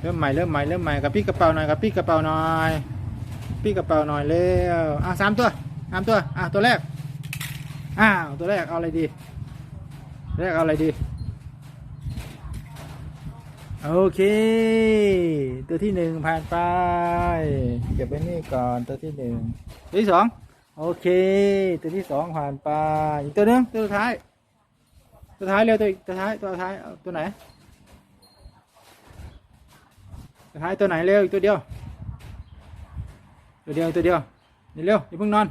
เริ่มใหม่เริ่มใหม่เริ่มใหม่กับพี่กระเป๋าหน่อยกับพี่กระเป๋าหน่อยพี่กระเป๋าหน่อยเร็วอะสามตัวสามตัวอะตัวแรกอ้าวตัวแรกเอาอะไรดีแรกเอาอะไรดีโอเค ตัวที่หนึ่งผ่านไป เก็บไว้นี่ก่อนตัวที่หนึ่งตัวที่สองโอเค ตัวที่สองผ่านไปอีกตัวนึงตัวสุดท้าย ตัวท้ายเร็วตัวอีกตัวท้ายตัวท้ายตัวไหน ท้ายตัวไหนเร็วอีกตัวเดียว ตัวเดียวตัวเดียวนี่เร็วอย่าเพิ่งนอน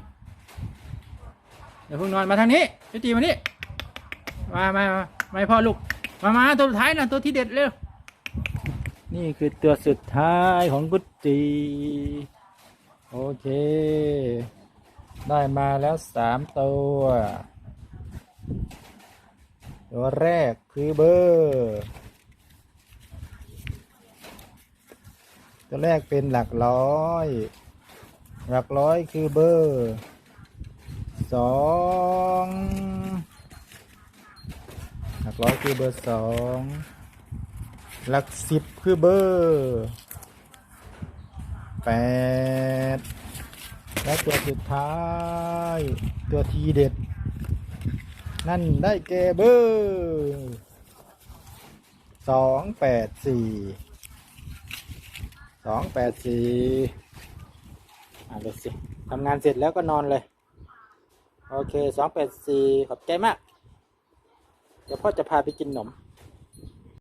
อย่าเพิ่งนอนมาทางนี้เจตีมานี่มามามามาพ่อลูกมามาตัวสุดท้ายนะตัวที่เด็ดเร็วนี่คือตัวสุดท้ายของกุตตีโอเค ได้มาแล้วสามตัว ตัวแรกคือเบอร์ ตัวแรกเป็นหลักร้อย หลักร้อยคือเบอร์สองหลักร้อยคือเบอร์สองหลักสิบคือเบอร์แปดและตัวสุดท้าย ตัวทีเด็ด นั่นได้แก่เบอร์สองแปดสี่ องแปดสี่อ่านเลยสิทำงานเสร็จแล้วก็นอนเลย โอเคสองแปดสี่ขอบใจมาก เดี๋ยวพ่อจะพาไปกินขนม